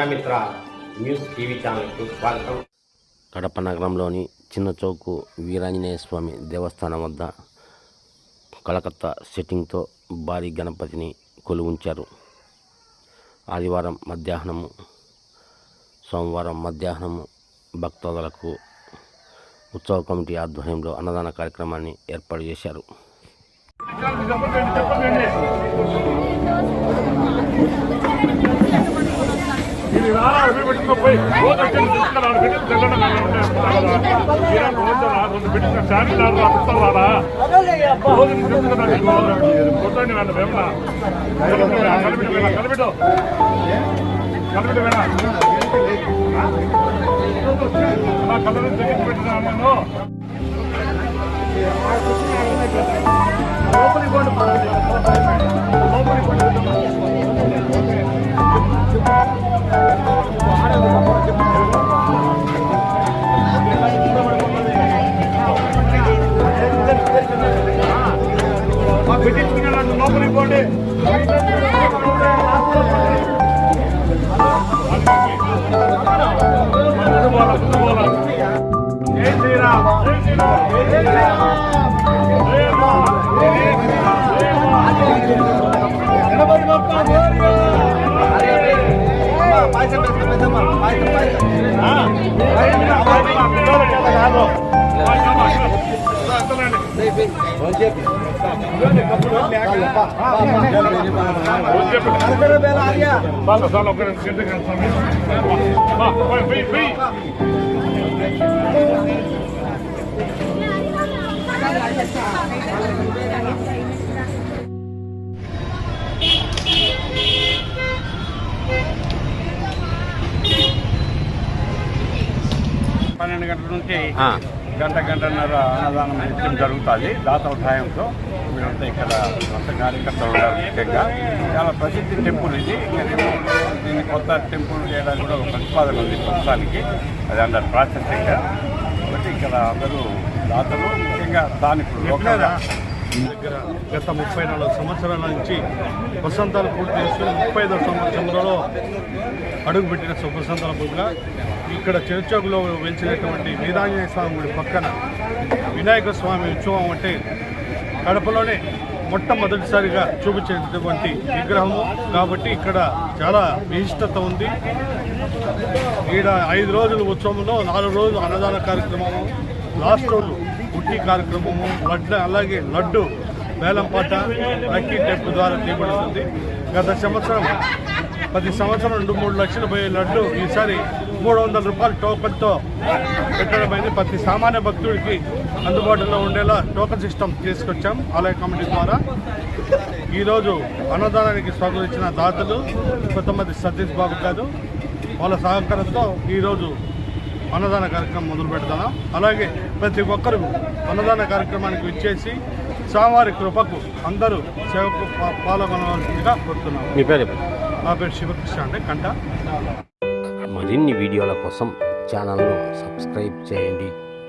Prajamitra news TV ఛానల్కు స్వాగతం. కడప నగరంలోని చిన్న చౌకు వీరాంజనేయ స్వామి దేవస్థానం వద్ద కలకత్తా సెట్టింగ్తో భారీ గణపతిని కొలువుంచారు. ఆదివారం మధ్యాహ్నము సోమవారం మధ్యాహ్నము భక్తులకు ఉత్సవ కమిటీ ఆధ్వర్యంలో అన్నదాన కార్యక్రమాన్ని ఏర్పాటు చేశారు. ఇది కలబెట్టు కలబెట్టు పెట్టుకోపోయి రోజు వచ్చి తీసుకురాడు పెట్టి కలర్ తెగించి పెట్టినా నేను లోపలికి లోపలికి పోండి. జై శ్రీరామ్. జై శ్రీరామ్. జై శ్రీరామ్. పాయసం పాయసం పాయసం కాదు Vale, solo que siente que Va, va, ve, ve. పన్నెండు గంటల నుంచి ఆ, గంట గంటన్నర అన్నదానం నిత్యం జరుగుతుంది. దాతల సహాయంతో మీరంతా ఇక్కడ అంత కార్యకర్తలు ఉన్నారు ముఖ్యంగా. చాలా ప్రసిద్ధి టెంపుల్ ఇది. దీన్ని కొత్త టెంపుల్ చేయడానికి కూడా ఒక ప్రతిపాదన ఉంది ప్రస్తుతానికి. అది అండర్ ప్రాసెస్ ఇక్కడ. కాబట్టి ఇక్కడ అందరూ దాతలు. ముఖ్యంగా స్థానికులు లోకల్గా దగ్గర గత ముప్పై నాలుగు సంవత్సరాల నుంచి వసంతాలు పూర్తి చేసుకుని ముప్పై ఐదో సంవత్సరంలో అడుగుపెట్టిన వసంతాల పూజగా ఇక్కడ చర్చకులో వెలిచినటువంటి వీరాంజనేయ స్వామి గుడి పక్కన వినాయక స్వామి ఉత్సవం అంటే కడపలోనే మొట్టమొదటిసారిగా చూపించేటటువంటి విగ్రహము. కాబట్టి ఇక్కడ చాలా విశిష్టత ఉంది. ఈడ ఐదు రోజుల ఉత్సవంలో నాలుగు రోజులు అన్నదాన కార్యక్రమము. లాస్ట్ రోజు ఉట్టి కార్యక్రమము లడ్డు అలాగే లడ్డు వేలంపాట లక్కీ టెప్ ద్వారా తీయబడుతుంది గత సంవత్సరం ప్రతి సంవత్సరం రెండు మూడు లక్షలు పోయే లడ్డు ఈసారి మూడు వందల రూపాయల టోకన్తో పెట్టడమైంది. ప్రతి సామాన్య భక్తుడికి అందుబాటులో ఉండేలా టోకన్ సిస్టమ్ తీసుకొచ్చాం ఆలయ కమిటీ ద్వారా. ఈరోజు అన్నదానానికి స్వాగతించిన దాతలు కొంతమంది సతీష్ బాబు గారు వాళ్ళ సహకారంతో ఈరోజు అన్నదాన కార్యక్రమం మొదలు పెడతాం అలాగే ప్రతి ఒక్కరూ అన్నదాన కార్యక్రమానికి విచ్చేసి స్వామివారి కృపకు అందరూ సేవకు పాల్గొనవలసిందిగా కోరుతున్నాం మీ పేరు. నా పేరు శివకృష్ణ అండి కంట. మరిన్ని వీడియోల కోసం ఛానల్ను సబ్స్క్రైబ్ చేయండి.